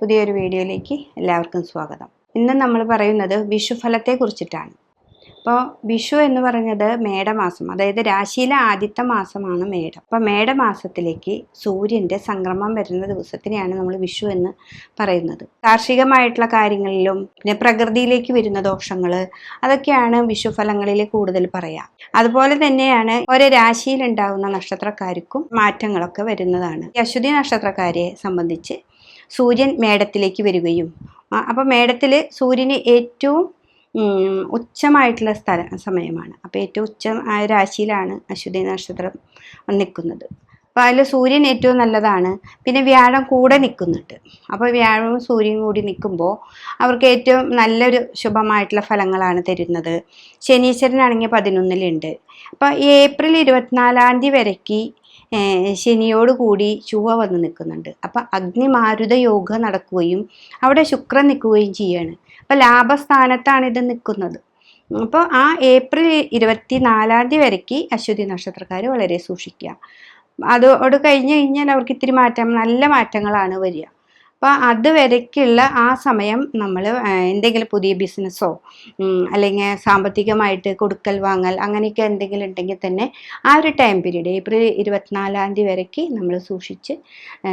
പുതിയൊരു വീഡിയോയിലേക്ക് എല്ലാവർക്കും സ്വാഗതം. ഇന്ന് നമ്മൾ പറയുന്നത് വിഷുഫലത്തെ കുറിച്ചിട്ടാണ് അപ്പോൾ വിഷു എന്ന് പറഞ്ഞത് മേടമാസം അതായത് രാശിയിലെ ആദ്യത്തെ മാസമാണ് മേടം. അപ്പോൾ മേടമാസത്തിലേക്ക് സൂര്യന്റെ സംക്രമം വരുന്ന ദിവസത്തിനെയാണ് നമ്മൾ വിഷു എന്ന് പറയുന്നത്. കാർഷികമായിട്ടുള്ള കാര്യങ്ങളിലും പിന്നെ പ്രകൃതിയിലേക്ക് വരുന്ന ദോഷങ്ങൾ അതൊക്കെയാണ് വിഷുഫലങ്ങളിൽ കൂടുതൽ പറയാം. അതുപോലെ തന്നെയാണ് ഓരോ രാശിയിലുണ്ടാകുന്ന നക്ഷത്രക്കാർക്കും മാറ്റങ്ങളൊക്കെ വരുന്നതാണ്. അശ്വതി നക്ഷത്രക്കാരെ സംബന്ധിച്ച് സൂര്യൻ മേടത്തിലേക്ക് വരികയും. അപ്പോൾ മേടത്തിൽ സൂര്യന് ഏറ്റവും ഉച്ചമായിട്ടുള്ള സ്ഥല സമയമാണ്. അപ്പോൾ ഏറ്റവും ഉച്ചമായ രാശിയിലാണ് അശ്വതി നക്ഷത്രം നിൽക്കുന്നത് അപ്പോൾ അതിൽ സൂര്യൻ ഏറ്റവും നല്ലതാണ്. പിന്നെ വ്യാഴം കൂടെ നിൽക്കുന്നുണ്ട് അപ്പോൾ വ്യാഴവും സൂര്യനും കൂടി നിൽക്കുമ്പോൾ അവർക്ക് ഏറ്റവും നല്ലൊരു ശുഭമായിട്ടുള്ള ഫലങ്ങളാണ് തരുന്നത്. ശനീശ്വരനാണെങ്കിൽ പതിനൊന്നിലുണ്ട്. അപ്പോൾ ഏപ്രിൽ ഇരുപത്തിനാലാം തീയതി വരയ്ക്ക് ഏഹ് ശനിയോട് കൂടി ചൊവ്വ വന്ന് നിൽക്കുന്നുണ്ട്. അപ്പം അഗ്നിമാരുത യോഗ നടക്കുകയും അവിടെ ശുക്രൻ നിൽക്കുകയും ചെയ്യാണ്. അപ്പം ലാഭസ്ഥാനത്താണ് ഇത് നിൽക്കുന്നത്. അപ്പോൾ ആ ഏപ്രിൽ ഇരുപത്തി നാലാം തീയതി വരയ്ക്ക് അശ്വതി നക്ഷത്രക്കാർ വളരെ സൂക്ഷിക്കുക. അതോട് കഴിഞ്ഞ് കഴിഞ്ഞാൽ അവർക്ക് ഇത്തിരി മാറ്റം നല്ല മാറ്റങ്ങളാണ് വരിക. അപ്പോൾ അത് വരയ്ക്കുള്ള ആ സമയം നമ്മൾ എന്തെങ്കിലും പുതിയ ബിസിനസ്സോ അല്ലെങ്കിൽ സാമ്പത്തികമായിട്ട് കൊടുക്കൽ വാങ്ങൽ അങ്ങനെയൊക്കെ എന്തെങ്കിലും ഉണ്ടെങ്കിൽ തന്നെ ആ ഒരു ടൈം പീരീഡ് ഏപ്രിൽ ഇരുപത്തിനാലാം തീയതി വരയ്ക്ക് നമ്മൾ സൂക്ഷിച്ച്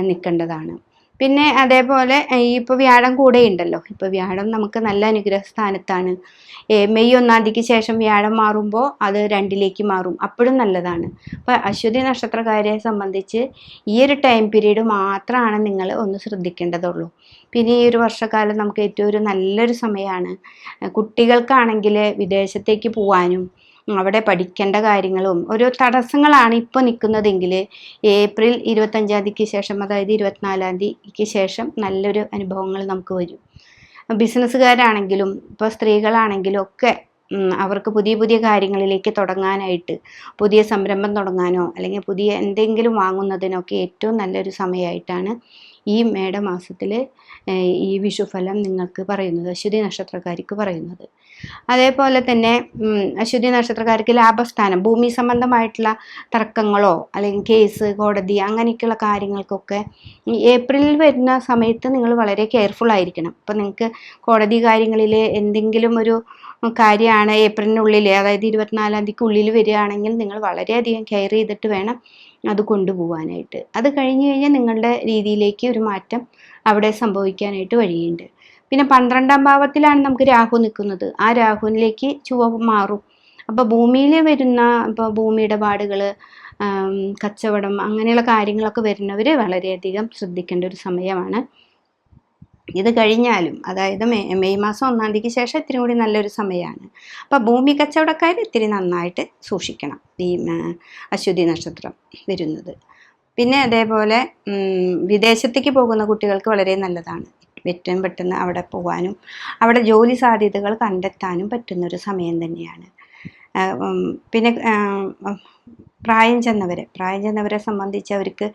നിൽക്കേണ്ടതാണ്. പിന്നെ അതേപോലെ ഇപ്പോൾ വ്യാഴം കൂടെ ഉണ്ടല്ലോ ഇപ്പോൾ വ്യാഴം നമുക്ക് നല്ല അനുഗ്രഹ സ്ഥാനത്താണ് മെയ് ഒന്നാം തീയതിക്ക് ശേഷം വ്യാഴം മാറുമ്പോൾ അത് രണ്ടിലേക്ക് മാറും. അപ്പോഴും നല്ലതാണ്. അപ്പോൾ അശ്വതി നക്ഷത്രക്കാരെ സംബന്ധിച്ച് ഈ ഒരു ടൈം പീരീഡ് മാത്രമാണ് നിങ്ങൾ ഒന്ന് ശ്രദ്ധിക്കേണ്ടതുള്ളൂ. പിന്നെ ഈ ഒരു വർഷക്കാലം നമുക്ക് ഏറ്റവും ഒരു നല്ലൊരു സമയമാണ് കുട്ടികൾക്കാണെങ്കിൽ വിദേശത്തേക്ക് പോകാനും അവിടെ പഠിക്കേണ്ട കാര്യങ്ങളും ഓരോ തടസ്സങ്ങളാണ് ഇപ്പോൾ നിൽക്കുന്നതെങ്കിൽ ഏപ്രിൽ ഇരുപത്തഞ്ചാം തീയതിക്ക് ശേഷം അതായത് ഇരുപത്തിനാലാം തീയതിക്ക് ശേഷം നല്ലൊരു അനുഭവങ്ങൾ നമുക്ക് വരും. ബിസിനസ്സുകാരാണെങ്കിലും ഇപ്പോൾ സ്ത്രീകളാണെങ്കിലും ഒക്കെ അവർക്ക് പുതിയ പുതിയ കാര്യങ്ങളിലേക്ക് തുടങ്ങാനായിട്ട് പുതിയ സംരംഭം തുടങ്ങാനോ അല്ലെങ്കിൽ പുതിയ എന്തെങ്കിലും വാങ്ങുന്നതിനൊക്കെ ഏറ്റവും നല്ലൊരു സമയമായിട്ടാണ് ഈ മേടമാസത്തിൽ ഈ വിഷുഫലം നിങ്ങൾക്ക് പറയുന്നത് അശ്വതി നക്ഷത്രക്കാർക്ക് പറയുന്നത്. അതേപോലെ തന്നെ അശ്വതി നക്ഷത്രക്കാർക്ക് ലാഭസ്ഥാനം ഭൂമി സംബന്ധമായിട്ടുള്ള തർക്കങ്ങളോ അല്ലെങ്കിൽ കേസ് കോടതി അങ്ങനെയൊക്കെയുള്ള കാര്യങ്ങൾക്കൊക്കെ ഏപ്രിലിൽ വരുന്ന സമയത്ത് നിങ്ങൾ വളരെ കെയർഫുൾ ആയിരിക്കണം. അപ്പം നിങ്ങൾക്ക് കോടതി കാര്യങ്ങളിൽ എന്തെങ്കിലും ഒരു കാര്യമാണ് ഏപ്രിലിനുള്ളിൽ അതായത് ഇരുപത്തിനാലാം തീയതിക്ക് ഉള്ളിൽ വരികയാണെങ്കിൽ നിങ്ങൾ വളരെയധികം കെയർ ചെയ്തിട്ട് വേണം അത് കൊണ്ടുപോകാനായിട്ട് അത് കഴിഞ്ഞ് കഴിഞ്ഞാൽ നിങ്ങളുടെ രീതിയിലേക്ക് ഒരു മാറ്റം അവിടെ സംഭവിക്കാനായിട്ട് വഴിയുണ്ട്. പിന്നെ പന്ത്രണ്ടാം ഭാവത്തിലാണ് നമുക്ക് രാഹു നിൽക്കുന്നത്. ആ രാഹുവിലേക്ക് ചുവ മാറും. അപ്പോൾ ഭൂമിയിൽ വരുന്ന ഇപ്പോൾ ഭൂമി ഇടപാടുകൾ കച്ചവടം അങ്ങനെയുള്ള കാര്യങ്ങളൊക്കെ വരുന്നവർ വളരെയധികം ശ്രദ്ധിക്കേണ്ട ഒരു സമയമാണ്. ഇത് കഴിഞ്ഞാലും അതായത് മെയ് മെയ് മാസം ഒന്നാം തീയതിക്ക് ശേഷം ഇത്തിരി കൂടി നല്ലൊരു സമയമാണ് അപ്പോൾ ഭൂമി കച്ചവടക്കാർ ഇത്തിരി നന്നായിട്ട് സൂക്ഷിക്കണം ഈ അശ്വതി നക്ഷത്രം വരുന്നത്. പിന്നെ അതേപോലെ വിദേശത്തേക്ക് പോകുന്ന കുട്ടികൾക്ക് വളരെ നല്ലതാണ്. ഏറ്റവും പെട്ടെന്ന് അവിടെ പോകാനും അവിടെ ജോലി സാധ്യതകൾ കണ്ടെത്താനും പറ്റുന്നൊരു സമയം തന്നെയാണ്. പിന്നെ പ്രായം ചെന്നവരെ. പ്രായം ചെന്നവരെ സംബന്ധിച്ച് അവർക്ക്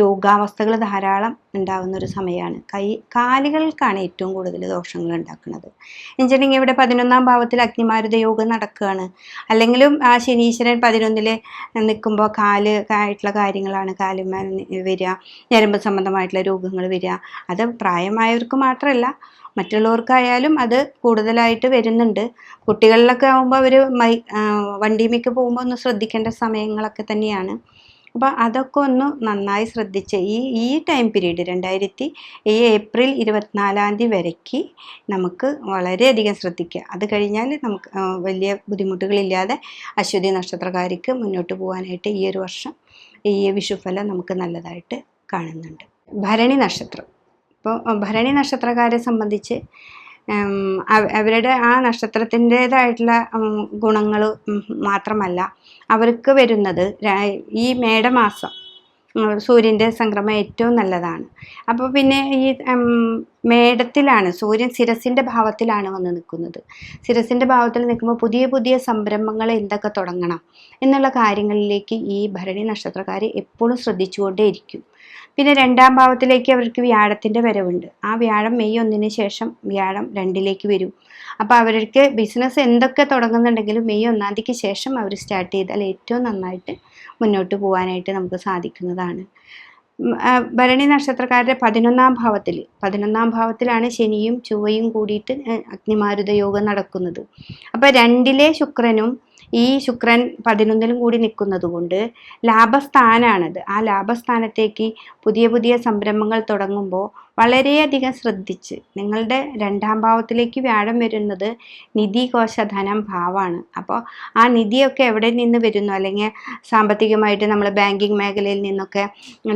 രോഗാവസ്ഥകൾ ധാരാളം ഉണ്ടാകുന്ന ഒരു സമയമാണ് കൈ കാലുകൾക്കാണ് ഏറ്റവും കൂടുതൽ ദോഷങ്ങൾ ഉണ്ടാക്കുന്നത്. എന്നുവെച്ചിട്ടുണ്ടെങ്കിൽ ഇവിടെ പതിനൊന്നാം ഭാവത്തിൽ അഗ്നിമാരുത യോഗം നടക്കുകയാണ്. അല്ലെങ്കിലും ആ ശനീശ്വരൻ പതിനൊന്നിൽ നിൽക്കുമ്പോൾ കാൽ ആയിട്ടുള്ള കാര്യങ്ങളാണ്. കാലുമ വരിക ഞരമ്പ് സംബന്ധമായിട്ടുള്ള രോഗങ്ങൾ വരിക. അത് പ്രായമായവർക്ക് മാത്രമല്ല മറ്റുള്ളവർക്കായാലും അത് കൂടുതലായിട്ട് വരുന്നുണ്ട്. കുട്ടികളിലൊക്കെ ആകുമ്പോൾ അവർ മൈ വണ്ടിമേക്ക് പോകുമ്പോൾ ഒന്ന് ശ്രദ്ധിക്കേണ്ട സമയങ്ങളൊക്കെ തന്നെയാണ്. അപ്പോൾ അതൊക്കെ ഒന്ന് നന്നായി ശ്രദ്ധിച്ച് ഈ ഈ ടൈം പീരീഡ് രണ്ടായിരത്തി ഈ ഏപ്രിൽ ഇരുപത്തിനാലാം തീയതി വരയ്ക്ക് നമുക്ക് വളരെയധികം ശ്രദ്ധിക്കുക. അത് കഴിഞ്ഞാൽ നമുക്ക് വലിയ ബുദ്ധിമുട്ടുകളില്ലാതെ അശ്വതി നക്ഷത്രക്കാർക്ക് മുന്നോട്ട് പോകാനായിട്ട് ഈ ഒരു വർഷം ഈ വിഷുഫലം നമുക്ക് നല്ലതായിട്ട് കാണുന്നുണ്ട്. ഭരണി നക്ഷത്രം. ഇപ്പോൾ ഭരണി നക്ഷത്രക്കാരെ സംബന്ധിച്ച് അവരുടെ ആ നക്ഷത്രത്തിന്റെതായിട്ടുള്ള ഗുണങ്ങൾ മാത്രമല്ല അവർക്ക് വരുന്നത് ഈ മേടമാസം സൂര്യന്റെ സംക്രമം ഏറ്റവും നല്ലതാണ്. അപ്പോൾ പിന്നെ ഈ മേടത്തിലാണ് സൂര്യൻ ശിരസിന്റെ ഭാവത്തിലാണ് വന്ന് നിൽക്കുന്നത്. ശിരസിന്റെ ഭാവത്തിൽ നിൽക്കുമ്പോൾ പുതിയ പുതിയ സംരംഭങ്ങൾ എന്തൊക്കെ തുടങ്ങണം എന്നുള്ള കാര്യങ്ങളിലേക്ക് ഈ ഭരണി നക്ഷത്രക്കാർ എപ്പോഴും ശ്രദ്ധിച്ചുകൊണ്ടേയിരിക്കും. പിന്നെ രണ്ടാം ഭാവത്തിലേക്ക് അവർക്ക് വ്യാഴത്തിന്റെ വരവുണ്ട്. ആ വ്യാഴം മെയ് ഒന്നിന് ശേഷം വ്യാഴം രണ്ടിലേക്ക് വരും. അപ്പോൾ അവർക്ക് ബിസിനസ് എന്തൊക്കെ തുടങ്ങുന്നുണ്ടെങ്കിലും മെയ് ഒന്നാം തീയതിക്ക് ശേഷം അവർ സ്റ്റാർട്ട് ചെയ്താൽ ഏറ്റവും നന്നായിട്ട് മുന്നോട്ട് പോകാനായിട്ട് നമുക്ക് സാധിക്കുന്നതാണ്. ഭരണി നക്ഷത്രക്കാരുടെ പതിനൊന്നാം ഭാവത്തിൽ പതിനൊന്നാം ഭാവത്തിലാണ് ശനിയും ചൊവ്വയും കൂടിയിട്ട് അഗ്നിമാരുത യോഗം നടക്കുന്നത്. അപ്പോൾ രണ്ടിലെ ശുക്രനും ഈ ശുക്രൻ പതിനൊന്നിലും കൂടി നിൽക്കുന്നത് കൊണ്ട് ലാഭസ്ഥാനാണത്. ആ ലാഭസ്ഥാനത്തേക്ക് പുതിയ പുതിയ സംരംഭങ്ങൾ തുടങ്ങുമ്പോൾ വളരെയധികം ശ്രദ്ധിച്ച് നിങ്ങളുടെ രണ്ടാം ഭാവത്തിലേക്ക് വ്യാഴം വരുന്നത് നിധി കോശ ധനം ഭാവമാണ് അപ്പോൾ ആ നിധിയൊക്കെ എവിടെ നിന്ന് വരുന്നു? അല്ലെങ്കിൽ സാമ്പത്തികമായിട്ട് നമ്മൾ ബാങ്കിങ് മേഖലയിൽ നിന്നൊക്കെ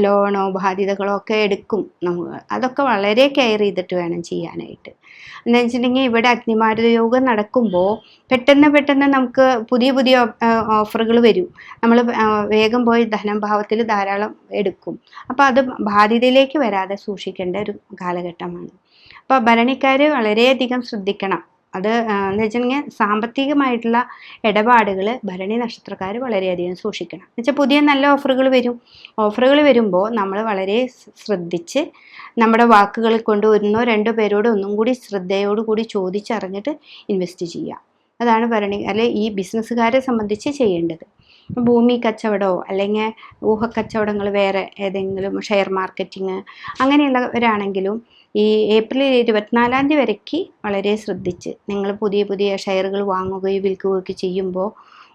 ലോണോ ബാധ്യതകളോ ഒക്കെ എടുക്കും നമ്മൾ. അതൊക്കെ വളരെ കെയർ ചെയ്തിട്ട് വേണം ചെയ്യാനായിട്ട്. എന്ന് വെച്ചിട്ടുണ്ടെങ്കിൽ ഇവിടെ അഗ്നിമാരുത യോഗം നടക്കുമ്പോൾ പെട്ടെന്ന് പെട്ടെന്ന് നമുക്ക് പുതിയ പുതിയ ഓഫറുകൾ വരും. നമ്മൾ വേഗം പോയി ധനം ഭാവത്തിൽ ധാരാളം എടുക്കും. അപ്പോൾ അത് ബാധ്യതയിലേക്ക് വരാതെ സൂക്ഷിക്കേണ്ട ഒരു കാലഘട്ടമാണ്. അപ്പോൾ ഭരണിക്കാർ വളരെയധികം ശ്രദ്ധിക്കണം. അത് എന്ന് വെച്ചിട്ടുണ്ടെങ്കിൽ സാമ്പത്തികമായിട്ടുള്ള ഇടപാടുകൾ ഭരണി നക്ഷത്രക്കാർ വളരെയധികം സൂക്ഷിക്കണം. എന്ന് വെച്ചാൽ പുതിയ നല്ല ഓഫറുകൾ വരും. ഓഫറുകൾ വരുമ്പോൾ നമ്മൾ വളരെ ശ്രദ്ധിച്ച് നമ്മുടെ വാക്കുകൾ കൊണ്ട് ഒന്നോ രണ്ടോ പേരോട് ഒന്നും കൂടി ശ്രദ്ധയോടുകൂടി ചോദിച്ചറിഞ്ഞിട്ട് ഇൻവെസ്റ്റ് ചെയ്യുക. അതാണ് ഭരണി അല്ലെ ഈ ബിസിനസ്സുകാരെ സംബന്ധിച്ച് ചെയ്യേണ്ടത്. ഭൂമി കച്ചവടമോ അല്ലെങ്കിൽ ഊഹക്കച്ചവടങ്ങൾ വേറെ ഏതെങ്കിലും ഷെയർ മാർക്കറ്റിങ് അങ്ങനെയുള്ളവരാണെങ്കിലും ഈ ഏപ്രിൽ ഇരുപത്തിനാലാം തീയതി വരയ്ക്ക് വളരെ ശ്രദ്ധിച്ച്. നിങ്ങൾ പുതിയ പുതിയ ഷെയറുകൾ വാങ്ങുകയും വിൽക്കുകയൊക്കെ ചെയ്യുമ്പോൾ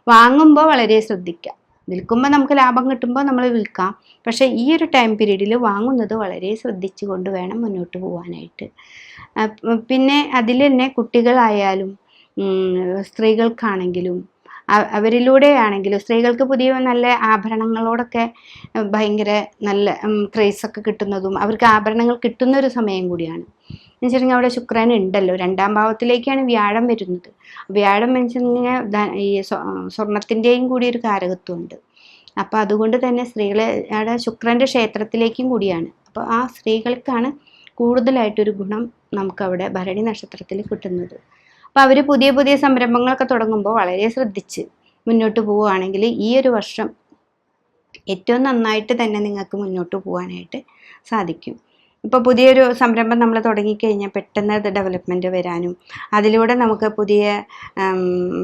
വാങ്ങുമ്പോൾ വളരെ ശ്രദ്ധിക്കുക. വിൽക്കുമ്പോൾ നമുക്ക് ലാഭം കിട്ടുമ്പോൾ നമ്മൾ വിൽക്കാം. പക്ഷേ ഈ ഒരു ടൈം പീരീഡിൽ വാങ്ങുന്നത് വളരെ ശ്രദ്ധിച്ചു കൊണ്ട് വേണം മുന്നോട്ട് പോകാനായിട്ട്. പിന്നെ അതിൽ തന്നെ കുട്ടികളായാലും സ്ത്രീകൾക്കാണെങ്കിലും അവരിലൂടെയാണെങ്കിലും സ്ത്രീകൾക്ക് പുതിയ നല്ല ആഭരണങ്ങളോടൊക്കെ ഭയങ്കര നല്ല ക്രേസൊക്കെ കിട്ടുന്നതും അവർക്ക് ആഭരണങ്ങൾ കിട്ടുന്ന ഒരു സമയം കൂടിയാണ്. എന്ന് വെച്ചിട്ടുണ്ടെങ്കിൽ അവിടെ ശുക്രൻ ഉണ്ടല്ലോ. രണ്ടാം ഭാവത്തിലേക്കാണ് വ്യാഴം വരുന്നത്. വ്യാഴം വെച്ചിട്ടുണ്ടെങ്കിൽ ഈ സ്വ- സ്വർണത്തിന്റെയും കൂടി ഒരു കാരകത്വമുണ്ട്. അപ്പോൾ അതുകൊണ്ട് തന്നെ സ്ത്രീകളെ അവിടെ ശുക്രന്റെ ക്ഷേത്രത്തിലേക്കും കൂടിയാണ്. അപ്പോൾ ആ സ്ത്രീകൾക്കാണ് കൂടുതലായിട്ടൊരു ഗുണം നമുക്കവിടെ ഭരണി നക്ഷത്രത്തിൽ കിട്ടുന്നത്. അപ്പോൾ അവർ പുതിയ പുതിയ സംരംഭങ്ങളൊക്കെ തുടങ്ങുമ്പോൾ വളരെ ശ്രദ്ധിച്ച് മുന്നോട്ട് പോവുകയാണെങ്കിൽ ഈ ഒരു വർഷം ഏറ്റവും നന്നായിട്ട് തന്നെ നിങ്ങൾക്ക് മുന്നോട്ട് പോകാനായിട്ട് സാധിക്കും. ഇപ്പോൾ പുതിയൊരു സംരംഭം നമ്മൾ തുടങ്ങിക്കഴിഞ്ഞാൽ പെട്ടെന്ന് ഡെവലപ്മെന്റ് വരാനും അതിലൂടെ നമുക്ക് പുതിയ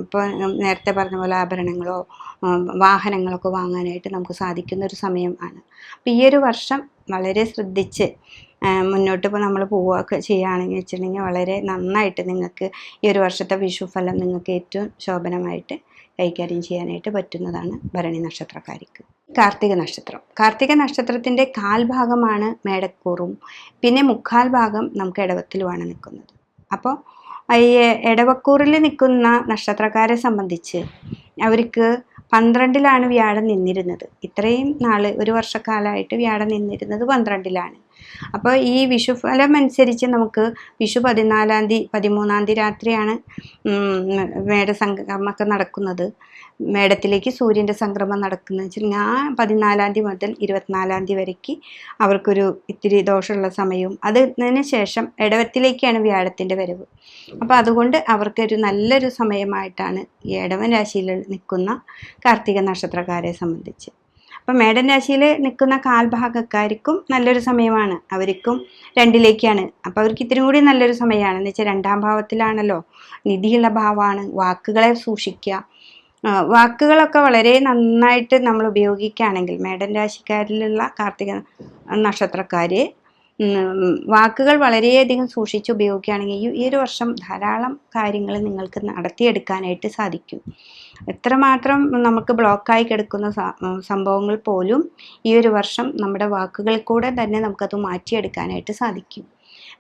ഇപ്പോൾ നേരത്തെ പറഞ്ഞ പോലെ ആഭരണങ്ങളോ വാഹനങ്ങളൊക്കെ വാങ്ങാനായിട്ട് നമുക്ക് സാധിക്കുന്ന ഒരു സമയം ആണ്. അപ്പോൾ ഈ ഒരു വർഷം വളരെ ശ്രദ്ധിച്ച് മുന്നോട്ട് ഇപ്പോൾ നമ്മൾ പോവുകയൊക്കെ ചെയ്യുകയാണെങ്കിൽ വെച്ചിട്ടുണ്ടെങ്കിൽ വളരെ നന്നായിട്ട് നിങ്ങൾക്ക് ഈ ഒരു വർഷത്തെ വിഷുഫലം നിങ്ങൾക്ക് ഏറ്റവും ശോഭനമായിട്ട് കൈകാര്യം ചെയ്യാനായിട്ട് പറ്റുന്നതാണ് ഭരണി നക്ഷത്രക്കാരിക്ക്. കാർത്തിക നക്ഷത്രം. കാർത്തിക നക്ഷത്രത്തിന്റെ കാൽഭാഗമാണ് മേടക്കൂറും. പിന്നെ മുക്കാൽ ഭാഗം നമുക്ക് ഇടവത്തിലുമാണ് നിൽക്കുന്നത് അപ്പോൾ ഈ ഇടവക്കൂറിൽ നിൽക്കുന്ന നക്ഷത്രക്കാരെ സംബന്ധിച്ച് അവർക്ക് പന്ത്രണ്ടിലാണ് വ്യാഴം നിന്നിരുന്നത്. ഇത്രയും നാൾ ഒരു വർഷക്കാലമായിട്ട് വ്യാഴം നിന്നിരുന്നത് പന്ത്രണ്ടിലാണ്. അപ്പോൾ ഈ വിഷുഫലം അനുസരിച്ച് നമുക്ക് വിഷു പതിനാലാം തീയതി പതിമൂന്നാം തീയതി രാത്രിയാണ് മേട മേടസംക്രമമൊക്കെ നടക്കുന്നത്. മേടത്തിലേക്ക് സൂര്യന്റെ സംക്രമം നടക്കുന്നത് വെച്ചാൽ ആ പതിനാലാം തീയതി മുതൽ ഇരുപത്തിനാലാം തീയതി വരയ്ക്ക് അവർക്കൊരു ഇത്തിരി ദോഷമുള്ള സമയവും അതിന് ശേഷം ഇടവത്തിലേക്കാണ് വ്യാഴത്തിന്റെ വരവ്. അപ്പോൾ അതുകൊണ്ട് അവർക്കൊരു നല്ലൊരു സമയമായിട്ടാണ് ഈ ഇടവൻ രാശിയിൽ നിൽക്കുന്ന കാർത്തിക നക്ഷത്രക്കാരെ സംബന്ധിച്ച്. അപ്പം മേടൻ രാശിയിൽ നിൽക്കുന്ന കാൽഭാഗക്കാർക്കും നല്ലൊരു സമയമാണ്. അവർക്കും രണ്ടിലേക്കാണ്. അപ്പോൾ അവർക്ക് ഇത്തിരി കൂടി നല്ലൊരു സമയമാണ്. എന്ന് വെച്ചാൽ രണ്ടാം ഭാവത്തിലാണല്ലോ. നിധിയുള്ള ഭാവമാണ്. വാക്കുകളെ സൂക്ഷിക്കുക. വാക്കുകളൊക്കെ വളരെ നന്നായിട്ട് നമ്മൾ ഉപയോഗിക്കുകയാണെങ്കിൽ മേടൻ രാശിക്കാരിലുള്ള കാർത്തിക നക്ഷത്രക്കാർ വാക്കുകൾ വളരെയധികം സൂക്ഷിച്ച് ഉപയോഗിക്കുകയാണെങ്കിൽ ഈ ഒരു വർഷം ധാരാളം കാര്യങ്ങൾ നിങ്ങൾക്ക് നടത്തിയെടുക്കാനായിട്ട് സാധിക്കും. എത്രമാത്രം നമുക്ക് ബ്ലോക്കായി കിടക്കുന്ന സംഭവങ്ങൾ പോലും ഈ ഒരു വർഷം നമ്മുടെ വാക്കുകളിൽ കൂടെ തന്നെ നമുക്കത് മാറ്റിയെടുക്കാനായിട്ട് സാധിക്കും.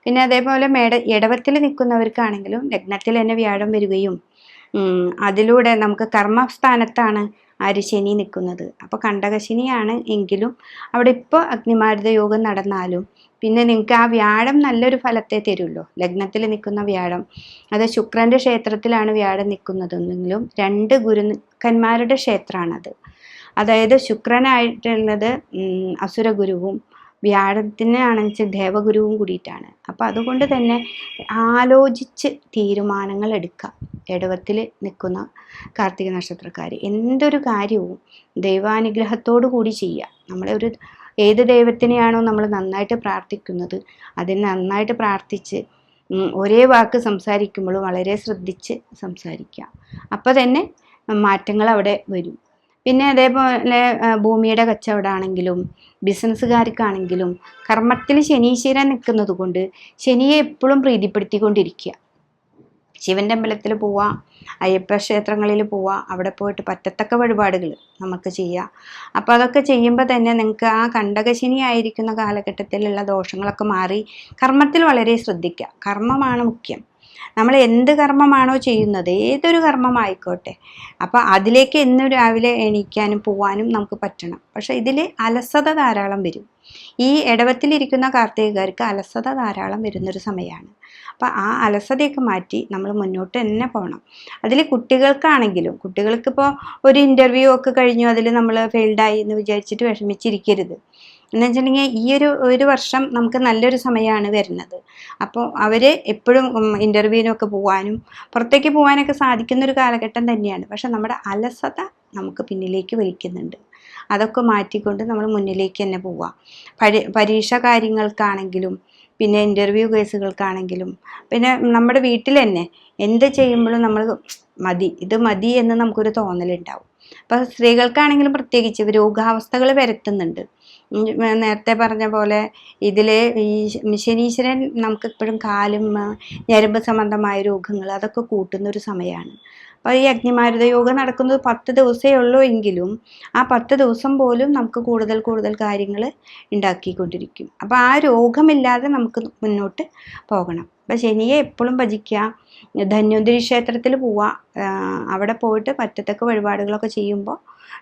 പിന്നെ അതേപോലെ മേട ഇടവത്തിൽ നിൽക്കുന്നവർക്കാണെങ്കിലും ലഗ്നത്തിൽ തന്നെ വ്യാഴം വരികയും അതിലൂടെ നമുക്ക് കർമ്മസ്ഥാനത്താണ് ആര് ശനി നിൽക്കുന്നത്. അപ്പോൾ കണ്ടകശനിയാണ് എങ്കിലും അവിടെ ഇപ്പോൾ അഗ്നിമാരുത യോഗം നടന്നാലും പിന്നെ നിങ്ങൾക്ക് ആ വ്യാഴം നല്ലൊരു ഫലത്തെ തരുമല്ലോ. ലഗ്നത്തിൽ നിൽക്കുന്ന വ്യാഴം. അത് ശുക്രന്റെ ക്ഷേത്രത്തിലാണ് വ്യാഴം നിൽക്കുന്നതെന്നെങ്കിലും രണ്ട് ഗുരുക്കന്മാരുടെ ക്ഷേത്രമാണത്. അതായത് ശുക്രനായിട്ടുള്ളത് അസുരഗുരുവും വ്യാഴത്തിനാണെന്ന് വെച്ചാൽ ദേവഗുരുവും കൂടിയിട്ടാണ്. അപ്പം അതുകൊണ്ട് തന്നെ ആലോചിച്ച് തീരുമാനങ്ങൾ എടുക്കുക ഇടവത്തിൽ നിൽക്കുന്ന കാർത്തിക നക്ഷത്രക്കാർ എന്തൊരു കാര്യവും ദൈവാനുഗ്രഹത്തോടു കൂടി ചെയ്യുക നമ്മളെ ഒരു ഏത് ദൈവത്തിനെയാണോ നമ്മൾ നന്നായിട്ട് പ്രാർത്ഥിക്കുന്നത് അതിന് നന്നായിട്ട് പ്രാർത്ഥിച്ച് ഒരേ വാക്ക് സംസാരിക്കുമ്പോൾ വളരെ ശ്രദ്ധിച്ച് സംസാരിക്കുക അപ്പോൾ തന്നെ മാറ്റങ്ങൾ അവിടെ വരും. പിന്നെ അതേപോലെ ഭൂമിയുടെ കച്ചവടമാണെങ്കിലും ബിസിനസ്സുകാർക്കാണെങ്കിലും കർമ്മത്തിൽ ശനീശ്വരൻ നിൽക്കുന്നത് കൊണ്ട് ശനിയെ എപ്പോഴും പ്രീതിപ്പെടുത്തിക്കൊണ്ടിരിക്കുക. ശിവന്റെ അമ്പലത്തിൽ പോവുക അയ്യപ്പ ക്ഷേത്രങ്ങളിൽ പോവുക അവിടെ പോയിട്ട് പറ്റത്തക്ക വഴിപാടുകൾ നമുക്ക് ചെയ്യാം. അപ്പോൾ അതൊക്കെ ചെയ്യുമ്പോൾ തന്നെ നിങ്ങൾക്ക് ആ കണ്ടകശനി ആയിരിക്കുന്ന കാലഘട്ടത്തിലുള്ള ദോഷങ്ങളൊക്കെ മാറി കർമ്മത്തിൽ വളരെ ശ്രദ്ധിക്കുക. കർമ്മമാണ് മുഖ്യം. നമ്മൾ എന്ത് കർമ്മമാണോ ചെയ്യുന്നത് ഏതൊരു കർമ്മമായിക്കോട്ടെ. അപ്പോൾ അതിലേക്ക് എന്നും രാവിലെ എണീക്കാനും പോവാനും നമുക്ക് പറ്റണം. പക്ഷേ ഇതിൽ അലസത ധാരാളം വരും. ഈ ഇടവത്തിലിരിക്കുന്ന കാർത്തികക്കാർക്ക് അലസത ധാരാളം വരുന്നൊരു സമയമാണ്. അപ്പോൾ ആ അലസതയൊക്കെ മാറ്റി നമ്മൾ മുന്നോട്ട് തന്നെ പോകണം. അതിൽ കുട്ടികൾക്കാണെങ്കിലും കുട്ടികൾക്കിപ്പോൾ ഒരു ഇന്റർവ്യൂ ഒക്കെ കഴിഞ്ഞു അതിൽ നമ്മൾ ഫെയിൽഡായി എന്ന് വിചാരിച്ചിട്ട് വിഷമിച്ചിരിക്കരുത്. എന്ന് വെച്ചിട്ടുണ്ടെങ്കിൽ ഈ ഒരു ഒരു വർഷം നമുക്ക് നല്ലൊരു സമയമാണ് വരുന്നത്. അപ്പോൾ അവർ എപ്പോഴും ഇന്റർവ്യൂവിനൊക്കെ പോകാനും പുറത്തേക്ക് പോകാനൊക്കെ സാധിക്കുന്ന ഒരു കാലഘട്ടം തന്നെയാണ്. പക്ഷെ നമ്മുടെ അലസത നമുക്ക് പിന്നിലേക്ക് വലിക്കുന്നുണ്ട്. അതൊക്കെ മാറ്റിക്കൊണ്ട് നമ്മൾ മുന്നിലേക്ക് തന്നെ പോവാം. പരി പരീക്ഷ കാര്യങ്ങൾക്കാണെങ്കിലും പിന്നെ ഇന്റർവ്യൂ കേസുകൾക്കാണെങ്കിലും പിന്നെ നമ്മുടെ വീട്ടിൽ തന്നെ എന്ത് ചെയ്യുമ്പോഴും നമ്മൾ മതി ഇത് മതി എന്ന് നമുക്കൊരു തോന്നലുണ്ടാവും. അപ്പോൾ സ്ത്രീകൾക്കാണെങ്കിലും പ്രത്യേകിച്ച് രോഗാവസ്ഥകൾ വരുത്തുന്നുണ്ട്. നേരത്തെ പറഞ്ഞ പോലെ ഇതിൽ ഈ ശനീശ്വരൻ നമുക്ക് ഇപ്പോഴും കാലും ഞരമ്പ് സംബന്ധമായ രോഗങ്ങൾ അതൊക്കെ കൂട്ടുന്ന ഒരു സമയമാണ് അപ്പോൾ ഈ അഗ്നിമാരുത യോഗം നടക്കുന്നത് പത്ത് ദിവസമേ ഉള്ളൂ എങ്കിലും ആ പത്ത് ദിവസം പോലും നമുക്ക് കൂടുതൽ കൂടുതൽ കാര്യങ്ങൾ ഉണ്ടാക്കിക്കൊണ്ടിരിക്കും. അപ്പോൾ ആ രോഗമില്ലാതെ നമുക്ക് മുന്നോട്ട് പോകണം. അപ്പോൾ ശനിയെ എപ്പോഴും ഭജിക്കുക ധന്വന്തരി ക്ഷേത്രത്തിൽ പോവുക അവിടെ പോയിട്ട് പറ്റത്തക്ക വഴിപാടുകളൊക്കെ ചെയ്യുമ്പോൾ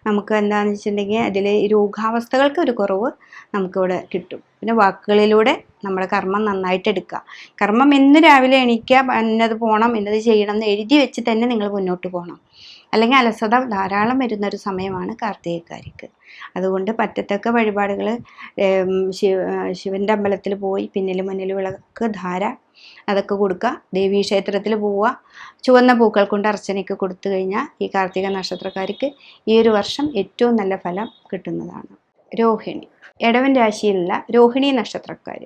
നമുക്ക് എന്താണെന്ന് വെച്ചിട്ടുണ്ടെങ്കിൽ അതിൽ രോഗാവസ്ഥകൾക്ക് ഒരു കുറവ് നമുക്കിവിടെ കിട്ടും. പിന്നെ വാക്കുകളിലൂടെ നമ്മുടെ കർമ്മം നന്നായിട്ട് എടുക്കുക. കർമ്മം എന്ന് രാവിലെ എണീക്കുക ഇന്നത് പോകണം ഇന്നത് ചെയ്യണം എന്ന് എഴുതി വെച്ച് തന്നെ നിങ്ങൾ മുന്നോട്ട് പോകണം. അല്ലെങ്കിൽ അലസത ധാരാളം വരുന്നൊരു സമയമാണ് കാർത്തികക്കാരിക്ക്. അതുകൊണ്ട് പറ്റത്തക്ക വഴിപാടുകൾ ശിവ ശിവന്റെ അമ്പലത്തിൽ പോയി പിന്നിൽ മുന്നിൽ വിളക്ക് ധാര അതൊക്കെ കൊടുക്കുക. ദേവീ ക്ഷേത്രത്തിൽ പോവുക. ചുവന്ന പൂക്കൾ കൊണ്ട് അർച്ചനയ്ക്ക് കൊടുത്തു കഴിഞ്ഞാൽ ഈ കാർത്തിക നക്ഷത്രക്കാർക്ക് ഈ ഒരു വർഷം ഏറ്റവും നല്ല ഫലം കിട്ടുന്നതാണ്. രോഹിണി. ഇടവൻ രാശിയിലുള്ള രോഹിണി നക്ഷത്രക്കാർ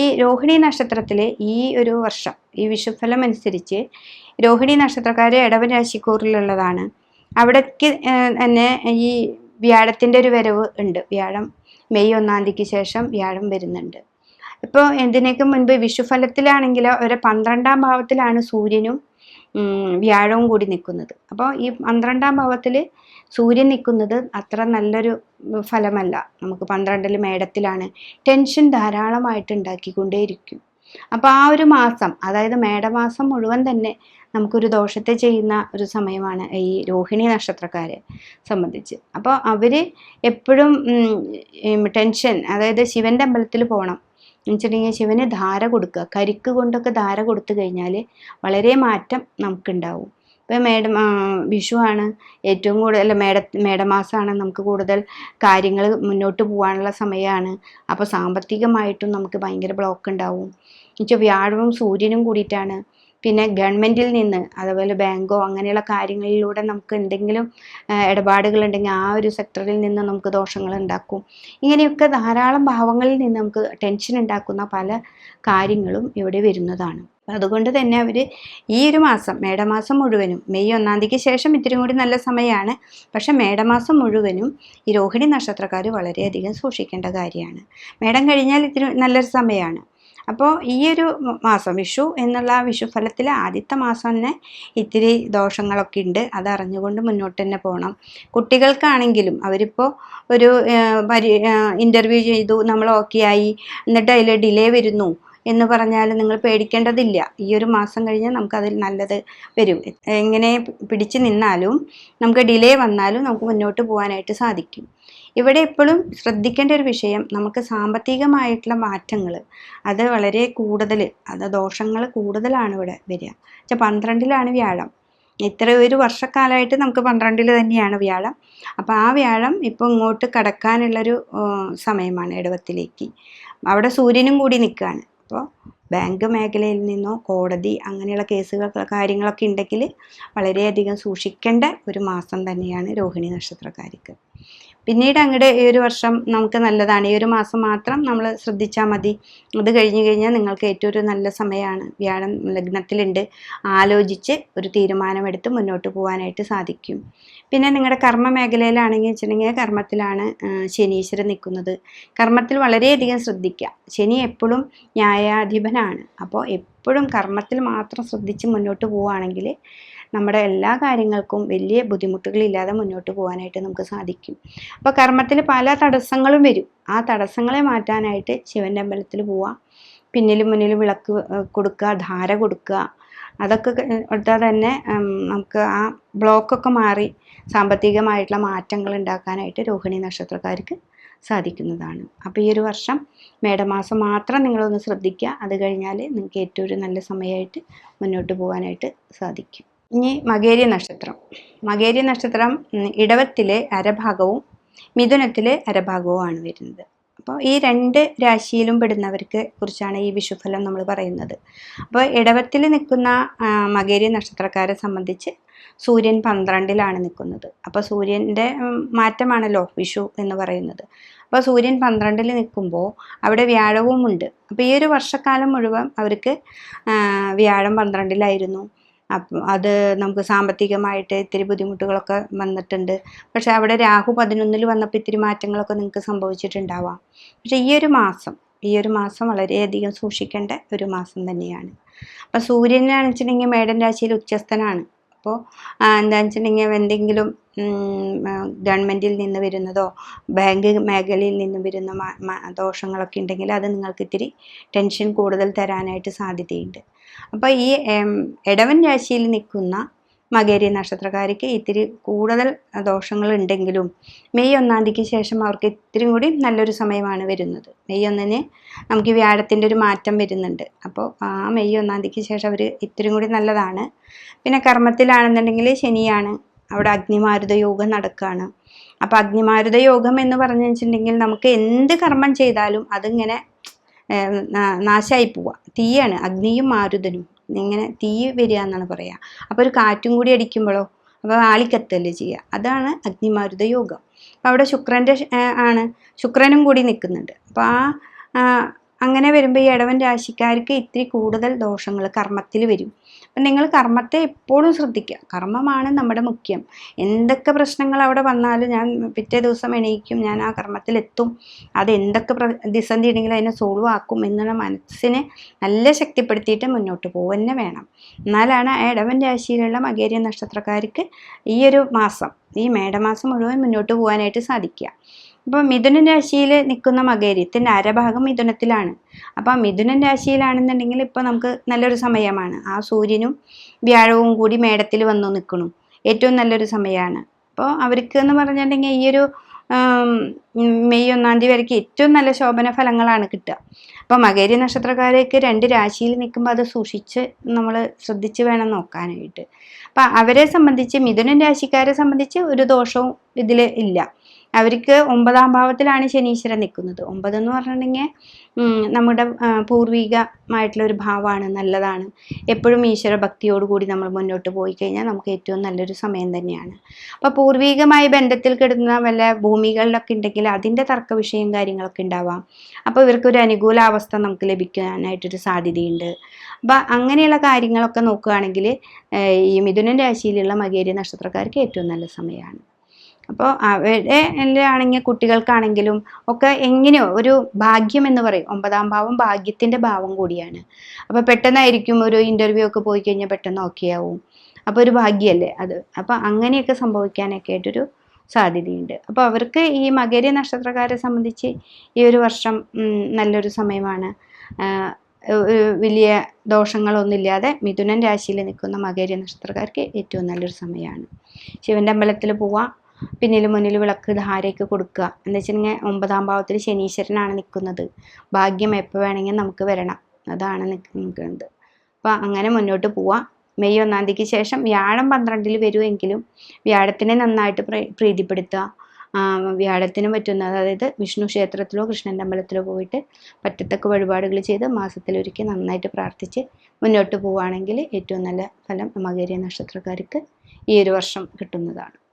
ഈ രോഹിണി നക്ഷത്രത്തിൽ ഈ ഒരു വർഷം ഈ വിഷുഫലം അനുസരിച്ച് രോഹിണി നക്ഷത്രക്കാർ ഇടവൻ രാശിക്കൂറിലുള്ളതാണ്. അവിടേക്ക് തന്നെ ഈ വ്യാഴത്തിന്റെ ഒരു വരവ് ഉണ്ട്. വ്യാഴം മെയ് ഒന്നാം തീയതിക്ക് ശേഷം വ്യാഴം വരുന്നുണ്ട്. ഇപ്പോൾ എന്തിനേക്കും മുൻപ് വിഷുഫലത്തിലാണെങ്കിൽ ഒരു പന്ത്രണ്ടാം ഭാവത്തിലാണ് സൂര്യനും വ്യാഴവും കൂടി നിൽക്കുന്നത്. അപ്പോൾ ഈ പന്ത്രണ്ടാം ഭാവത്തിൽ സൂര്യൻ നിൽക്കുന്നത് അത്ര നല്ലൊരു ഫലമല്ല. നമുക്ക് പന്ത്രണ്ടിൽ മേടത്തിലാണ്. ടെൻഷൻ ധാരാളമായിട്ട് ഉണ്ടാക്കിക്കൊണ്ടേയിരിക്കും. അപ്പോൾ ആ ഒരു മാസം അതായത് മേടമാസം മുഴുവൻ തന്നെ നമുക്കൊരു ദോഷത്തെ ചെയ്യുന്ന ഒരു സമയമാണ് ഈ രോഹിണി നക്ഷത്രക്കാരെ സംബന്ധിച്ച്. അപ്പോൾ അവർ എപ്പോഴും ടെൻഷൻ അതായത് ശിവന്റെ അമ്പലത്തിൽ പോകണം വെച്ചിട്ടുണ്ടെങ്കിൽ ശിവന് ധാര കൊടുക്കുക. കരിക്ക് കൊണ്ടൊക്കെ ധാര കൊടുത്തു കഴിഞ്ഞാൽ വളരെ മാറ്റം നമുക്കുണ്ടാവും. ഇപ്പോൾ മേഡം ആണ് ഏറ്റവും കൂടുതൽ മേഡ മേടമാസമാണ് നമുക്ക് കൂടുതൽ കാര്യങ്ങൾ മുന്നോട്ട് പോകാനുള്ള സമയമാണ്. അപ്പോൾ സാമ്പത്തികമായിട്ടും നമുക്ക് ഭയങ്കര ബ്ലോക്ക് ഉണ്ടാവും. എന്നുവെച്ചാൽ വ്യാഴവും സൂര്യനും കൂടിയിട്ടാണ്. പിന്നെ ഗവൺമെന്റിൽ നിന്ന് അതുപോലെ ബാങ്കോ അങ്ങനെയുള്ള കാര്യങ്ങളിലൂടെ നമുക്ക് എന്തെങ്കിലും ഇടപാടുകളുണ്ടെങ്കിൽ ആ ഒരു സെക്ടറിൽ നിന്ന് നമുക്ക് ദോഷങ്ങൾ ഉണ്ടാക്കും. ഇങ്ങനെയൊക്കെ ധാരാളം ഭാവങ്ങളിൽ നിന്ന് നമുക്ക് ടെൻഷൻ ഉണ്ടാക്കുന്ന പല കാര്യങ്ങളും ഇവിടെ വരുന്നതാണ്. അതുകൊണ്ട് തന്നെ അവർ ഈ ഒരു മാസം മേടമാസം മുഴുവനും മെയ് ഒന്നാം തീയതിക്ക് ശേഷം ഇത്തിരി കൂടി നല്ല സമയമാണ് പക്ഷെ മേടമാസം മുഴുവനും ഈ രോഹിണി നക്ഷത്രക്കാർ വളരെയധികം സൂക്ഷിക്കേണ്ട കാര്യമാണ്. മേടം കഴിഞ്ഞാൽ ഇത്തിരി നല്ലൊരു സമയമാണ് അപ്പോൾ ഈ ഒരു മാസം വിഷു എന്നുള്ള ആ വിഷു ഫലത്തിൽ ആദ്യത്തെ മാസം തന്നെ ഇത്തിരി ദോഷങ്ങളൊക്കെ ഉണ്ട്. അത് അറിഞ്ഞുകൊണ്ട് മുന്നോട്ട് തന്നെ പോകണം കുട്ടികൾക്കാണെങ്കിലും അവരിപ്പോൾ ഒരു പരി ഇന്റർവ്യൂ ചെയ്തു നമ്മൾ ഓക്കെ ആയി. എന്നിട്ട് അതിൽ ഡിലേ വരുന്നു. എന്ന് പറഞ്ഞാൽ നിങ്ങൾ പേടിക്കേണ്ടതില്ല. ഈ ഒരു മാസം കഴിഞ്ഞാൽ നമുക്കതിൽ നല്ലത് വരും. എങ്ങനെ പിടിച്ചു നിന്നാലും നമുക്ക് ഡിലേ വന്നാലും നമുക്ക് മുന്നോട്ട് പോകാനായിട്ട് സാധിക്കും. ഇവിടെ എപ്പോഴും ശ്രദ്ധിക്കേണ്ട ഒരു വിഷയം നമുക്ക് സാമ്പത്തികമായിട്ടുള്ള മാറ്റങ്ങൾ അത് വളരെ കൂടുതൽ അത് ദോഷങ്ങൾ കൂടുതലാണ് ഇവിടെ വരിക. പക്ഷേ പന്ത്രണ്ടിലാണ് വ്യാഴം. ഇത്ര ഒരു വർഷക്കാലമായിട്ട് നമുക്ക് പന്ത്രണ്ടിൽ തന്നെയാണ് വ്യാഴം. അപ്പോൾ ആ വ്യാഴം ഇപ്പോൾ ഇങ്ങോട്ട് കടക്കാനുള്ളൊരു സമയമാണ് ഇടവത്തിലേക്ക്. അവിടെ സൂര്യനും കൂടി നിൽക്കുകയാണ്. അപ്പോൾ ബാങ്ക് മേഖലയിൽ നിന്നോ കോടതി അങ്ങനെയുള്ള കേസുകൾ കാര്യങ്ങളൊക്കെ ഉണ്ടെങ്കിൽ വളരെയധികം സൂക്ഷിക്കേണ്ട ഒരു മാസം തന്നെയാണ് രോഹിണി നക്ഷത്രക്കാർക്ക് പിന്നീട് അങ്ങോട്ട് ഈ ഒരു വർഷം നമുക്ക് നല്ലതാണ്. ഈ ഒരു മാസം മാത്രം നമ്മൾ ശ്രദ്ധിച്ചാൽ മതി. അത് കഴിഞ്ഞ് കഴിഞ്ഞാൽ നിങ്ങൾക്ക് ഏറ്റവും ഒരു നല്ല സമയമാണ് വ്യാഴം ലഗ്നത്തിലുണ്ട്. ആലോചിച്ച് ഒരു തീരുമാനമെടുത്ത് മുന്നോട്ട് പോകാനായിട്ട് സാധിക്കും. പിന്നെ നിങ്ങളുടെ കർമ്മ മേഖലയിലാണെങ്കിൽ വെച്ചിട്ടുണ്ടെങ്കിൽ കർമ്മത്തിലാണ് ശനീശ്വരൻ നിൽക്കുന്നത് കർമ്മത്തിൽ വളരെയധികം ശ്രദ്ധിക്കുക ശനി എപ്പോഴും ന്യായാധിപനാണ്. അപ്പോൾ എപ്പോഴും കർമ്മത്തിൽ മാത്രം ശ്രദ്ധിച്ച് മുന്നോട്ട് പോവുകയാണെങ്കിൽ നമ്മുടെ എല്ലാ കാര്യങ്ങൾക്കും വലിയ ബുദ്ധിമുട്ടുകളില്ലാതെ മുന്നോട്ട് പോകാനായിട്ട് നമുക്ക് സാധിക്കും. അപ്പോൾ കർമ്മത്തിൽ പല തടസ്സങ്ങളും വരും. ആ തടസ്സങ്ങളെ മാറ്റാനായിട്ട് ശിവന്റെ അമ്പലത്തിൽ പോവുക പിന്നിലും മുന്നിലും വിളക്ക് കൊടുക്കുക ധാര കൊടുക്കുക. അതൊക്കെ എടുത്താൽ തന്നെ നമുക്ക് ആ ബ്ലോക്കൊക്കെ മാറി സാമ്പത്തികമായിട്ടുള്ള മാറ്റങ്ങൾ ഉണ്ടാക്കാനായിട്ട് രോഹിണി നക്ഷത്രക്കാർക്ക് സാധിക്കുന്നതാണ്. അപ്പോൾ ഈ ഒരു വർഷം മേടമാസം മാത്രം നിങ്ങളൊന്ന് ശ്രദ്ധിക്കുക. അത് കഴിഞ്ഞാൽ നിങ്ങൾക്ക് ഏറ്റവും ഒരു നല്ല സമയമായിട്ട് മുന്നോട്ട് പോകാനായിട്ട് സാധിക്കും. ഇനി മകേരി നക്ഷത്രം. മകേരി നക്ഷത്രം ഇടവത്തിലെ അരഭാഗവും മിഥുനത്തിലെ അരഭാഗവുമാണ് വരുന്നത്. അപ്പോൾ ഈ രണ്ട് രാശിയിലും പെടുന്നവർക്ക് കുറിച്ചാണ് ഈ വിഷുഫലം നമ്മൾ പറയുന്നത്. അപ്പോൾ ഇടവത്തിൽ നിൽക്കുന്ന മകേരി നക്ഷത്രക്കാരെ സംബന്ധിച്ച് സൂര്യൻ പന്ത്രണ്ടിലാണ് നിൽക്കുന്നത്. അപ്പോൾ സൂര്യന്റെ മാറ്റമാണല്ലോ വിഷു എന്ന് പറയുന്നത്. അപ്പോൾ സൂര്യൻ പന്ത്രണ്ടിൽ നിൽക്കുമ്പോൾ അവിടെ വ്യാഴവും ഉണ്ട് അപ്പോൾ ഈ ഒരു വർഷക്കാലം മുഴുവൻ അവർക്ക് വ്യാഴം പന്ത്രണ്ടിലായിരുന്നു. അപ്പം അത് നമുക്ക് സാമ്പത്തികമായിട്ട് ഇത്തിരി ബുദ്ധിമുട്ടുകളൊക്കെ വന്നിട്ടുണ്ട്. പക്ഷെ അവിടെ രാഹു പതിനൊന്നിൽ വന്നപ്പോൾ ഇത്തിരി മാറ്റങ്ങളൊക്കെ നിങ്ങൾക്ക് സംഭവിച്ചിട്ടുണ്ടാവാം. പക്ഷേ ഈ ഒരു മാസം ഈ ഒരു മാസം വളരെയധികം സൂക്ഷിക്കേണ്ട ഒരു മാസം തന്നെയാണ്. അപ്പോൾ സൂര്യനാണെന്ന് വെച്ചിട്ടുണ്ടെങ്കിൽ മേടൻ രാശിയിൽ ഉച്ചസ്ഥനാണ്. അപ്പോൾ എന്താണെന്ന് വെച്ചിട്ടുണ്ടെങ്കിൽ എന്തെങ്കിലും ഗവൺമെന്റിൽ നിന്ന് വരുന്നതോ ബാങ്ക് മേഖലയിൽ നിന്ന് വരുന്ന ദോഷങ്ങളൊക്കെ ഉണ്ടെങ്കിൽ അത് നിങ്ങൾക്ക് ഇത്തിരി ടെൻഷൻ കൂടുതൽ തരാനായിട്ട് സാധ്യതയുണ്ട്. അപ്പോൾ ഈ ഇടവൻ രാശിയിൽ നിൽക്കുന്ന മകേരി നക്ഷത്രക്കാർക്ക് ഇത്തിരി കൂടുതൽ ദോഷങ്ങൾ ഉണ്ടെങ്കിലും മെയ് ഒന്നാം തീയതിക്ക് ശേഷം അവർക്ക് ഇത്തിരി കൂടി നല്ലൊരു സമയമാണ് വരുന്നത്. മെയ് ഒന്നിന് നമുക്ക് വ്യാഴത്തിന്റെ ഒരു മാറ്റം വരുന്നുണ്ട്. അപ്പോൾ ആ മെയ് ഒന്നാം തീയതിക്ക് ശേഷം അവർ ഇത്തിരി കൂടി നല്ലതാണ്. പിന്നെ കർമ്മത്തിലാണെന്നുണ്ടെങ്കിൽ ശനിയാണ്. അവിടെ അഗ്നിമാരുത യോഗം നടക്കുകയാണ്. അപ്പോൾ അഗ്നിമാരുത യോഗം എന്ന് പറഞ്ഞു വെച്ചിട്ടുണ്ടെങ്കിൽ നമുക്ക് എന്ത് കർമ്മം ചെയ്താലും അതിങ്ങനെ നാശമായി പോവുക. തീയാണ്. അഗ്നിയും മാരുതനും. ഇങ്ങനെ തീ വരിക എന്നാണ് പറയുക അപ്പോൾ ഒരു കാറ്റും കൂടി അടിക്കുമ്പോഴോ അപ്പോൾ ആളിക്കത്തല്ലേ ചെയ്യുക. അതാണ് അഗ്നിമാരുത യോഗം. അപ്പോൾ അവിടെ ശുക്രന്റെ ആണ്. ശുക്രനും കൂടി നിൽക്കുന്നുണ്ട്. അപ്പോൾ ആ, അങ്ങനെ വരുമ്പോൾ ഈ ഇടവൻ രാശിക്കാർക്ക് ഇത്തിരി കൂടുതൽ ദോഷങ്ങൾ കർമ്മത്തിൽ വരും. അപ്പം നിങ്ങൾ കർമ്മത്തെ എപ്പോഴും ശ്രദ്ധിക്കുക. കർമ്മമാണ് നമ്മുടെ മുഖ്യം. എന്തൊക്കെ പ്രശ്നങ്ങൾ അവിടെ വന്നാലും ഞാൻ പിറ്റേ ദിവസം എണീക്കും ഞാൻ ആ കർമ്മത്തിലെത്തും അത് എന്തൊക്കെ പ്രതിസന്ധി ഉണ്ടെങ്കിലും അതിനെ സോൾവ് ആക്കും എന്നുള്ള മനസ്സിനെ നല്ല ശക്തിപ്പെടുത്തിയിട്ട് മുന്നോട്ട് പോകുക തന്നെ വേണം. എന്നാലാണ് ആ ഇടവൻ രാശിയിലുള്ള മകേരിയ നക്ഷത്രക്കാർക്ക് ഈ ഒരു മാസം ഈ മേടമാസം മുഴുവൻ മുന്നോട്ട് പോകാനായിട്ട് സാധിക്കുക. അപ്പോൾ മിഥുനൻ രാശിയിൽ നിൽക്കുന്ന മകേരിത്തിന്റെ അരഭാഗം മിഥുനത്തിലാണ്. അപ്പോൾ മിഥുനൻ രാശിയിലാണെന്നുണ്ടെങ്കിൽ ഇപ്പോൾ നമുക്ക് നല്ലൊരു സമയമാണ്. ആ സൂര്യനും വ്യാഴവും കൂടി മേടത്തിൽ വന്നു നിൽക്കണം ഏറ്റവും നല്ലൊരു സമയമാണ് അപ്പോൾ അവർക്ക് എന്ന് പറഞ്ഞിട്ടുണ്ടെങ്കിൽ ഈ ഒരു മെയ് ഒന്നാം തീയതി വരയ്ക്ക് ഏറ്റവും നല്ല ശോഭന ഫലങ്ങളാണ് കിട്ടുക. അപ്പോൾ മകേരി നക്ഷത്രക്കാരേക്ക് രണ്ട് രാശിയിൽ നിൽക്കുമ്പോൾ അത് സൂക്ഷിച്ച് നമ്മൾ ശ്രദ്ധിച്ച് വേണം നോക്കാനായിട്ട്. അപ്പം അവരെ സംബന്ധിച്ച് മിഥുനൻ രാശിക്കാരെ സംബന്ധിച്ച് ഒരു ദോഷവും ഇതിൽ ഇല്ല. അവർക്ക് ഒമ്പതാം ഭാവത്തിലാണ് ശനീശ്വരൻ നിൽക്കുന്നത്. ഒമ്പത് എന്ന് പറഞ്ഞിട്ടുണ്ടെങ്കിൽ നമ്മുടെ പൂർവികമായിട്ടുള്ള ഒരു ഭാവമാണ് നല്ലതാണ്. എപ്പോഴും ഈശ്വര ഭക്തിയോടുകൂടി നമ്മൾ മുന്നോട്ട് പോയി കഴിഞ്ഞാൽ നമുക്ക് ഏറ്റവും നല്ലൊരു സമയം തന്നെയാണ്. അപ്പോൾ പൂർവികമായ ബന്ധത്തിൽ കിടന്ന വല്ല ഭൂമികളിലൊക്കെ ഉണ്ടെങ്കിൽ അതിന്റെ തർക്ക വിഷയം കാര്യങ്ങളൊക്കെ ഉണ്ടാവാം. അപ്പോൾ ഇവർക്കൊരു അനുകൂലാവസ്ഥ നമുക്ക് ലഭിക്കാനായിട്ടൊരു സാധ്യതയുണ്ട്. അപ്പം അങ്ങനെയുള്ള കാര്യങ്ങളൊക്കെ നോക്കുകയാണെങ്കിൽ ഈ മിഥുനൻ രാശിയിലുള്ള മകേരി നക്ഷത്രക്കാർക്ക് ഏറ്റവും നല്ല സമയമാണ്. അപ്പോൾ അവരെ ആണെങ്കിൽ കുട്ടികൾക്കാണെങ്കിലും ഒക്കെ എങ്ങനെയോ ഒരു ഭാഗ്യം എന്ന് പറയും. ഒമ്പതാം ഭാവം ഭാഗ്യത്തിന്റെ ഭാവം കൂടിയാണ്. അപ്പോൾ പെട്ടെന്നായിരിക്കും ഒരു ഇന്റർവ്യൂ ഒക്കെ പോയി കഴിഞ്ഞാൽ പെട്ടെന്ന് ഓക്കെ ആവും. അപ്പോൾ ഒരു ഭാഗ്യമല്ലേ അത്? അപ്പോൾ അങ്ങനെയൊക്കെ സംഭവിക്കാനൊക്കെ ആയിട്ടൊരു സാധ്യതയുണ്ട്. അപ്പോൾ അവർക്ക് ഈ മകര നക്ഷത്രക്കാരെ സംബന്ധിച്ച് ഈ ഒരു വർഷം നല്ലൊരു സമയമാണ്. വലിയ ദോഷങ്ങളൊന്നുമില്ലാതെ മിഥുനൻ രാശിയിൽ നിൽക്കുന്ന മകര നക്ഷത്രക്കാർക്ക് ഏറ്റവും നല്ലൊരു സമയമാണ്. ശിവന്റെ അമ്പലത്തിൽ പോവാം. പിന്നിലും മുന്നിൽ വിളക്ക് ധാരയൊക്കെ കൊടുക്കുക. എന്ന് വെച്ചിട്ടുണ്ടെങ്കിൽ ഒമ്പതാം ഭാവത്തിൽ ശനീശ്വരനാണ് നിൽക്കുന്നത്. ഭാഗ്യം എപ്പോൾ വേണമെങ്കിൽ നമുക്ക് വരണം. അതാണ് നിൽക്കുന്നത്. അപ്പോൾ അങ്ങനെ മുന്നോട്ട് പോവാം. മെയ് ഒന്നാം തീയതിക്ക് ശേഷം വ്യാഴം പന്ത്രണ്ടിൽ വരുമെങ്കിലും വ്യാഴത്തിനെ നന്നായിട്ട് പ്രീ- പ്രീതിപ്പെടുത്തുക. വ്യാഴത്തിനും വ്യാഴത്തിന് പറ്റുന്ന അതായത് വിഷ്ണു ക്ഷേത്രത്തിലോ കൃഷ്ണന്റെ അമ്പലത്തിലോ പോയിട്ട് പറ്റത്തക്ക വഴിപാടുകൾ ചെയ്ത് മാസത്തിലൊരിക്കൽ നന്നായിട്ട് പ്രാർത്ഥിച്ച് മുന്നോട്ട് പോവുകയാണെങ്കിൽ ഏറ്റവും നല്ല ഫലം മകേരിയ നക്ഷത്രക്കാർക്ക് ഈ ഒരു വർഷം കിട്ടുന്നതാണ്.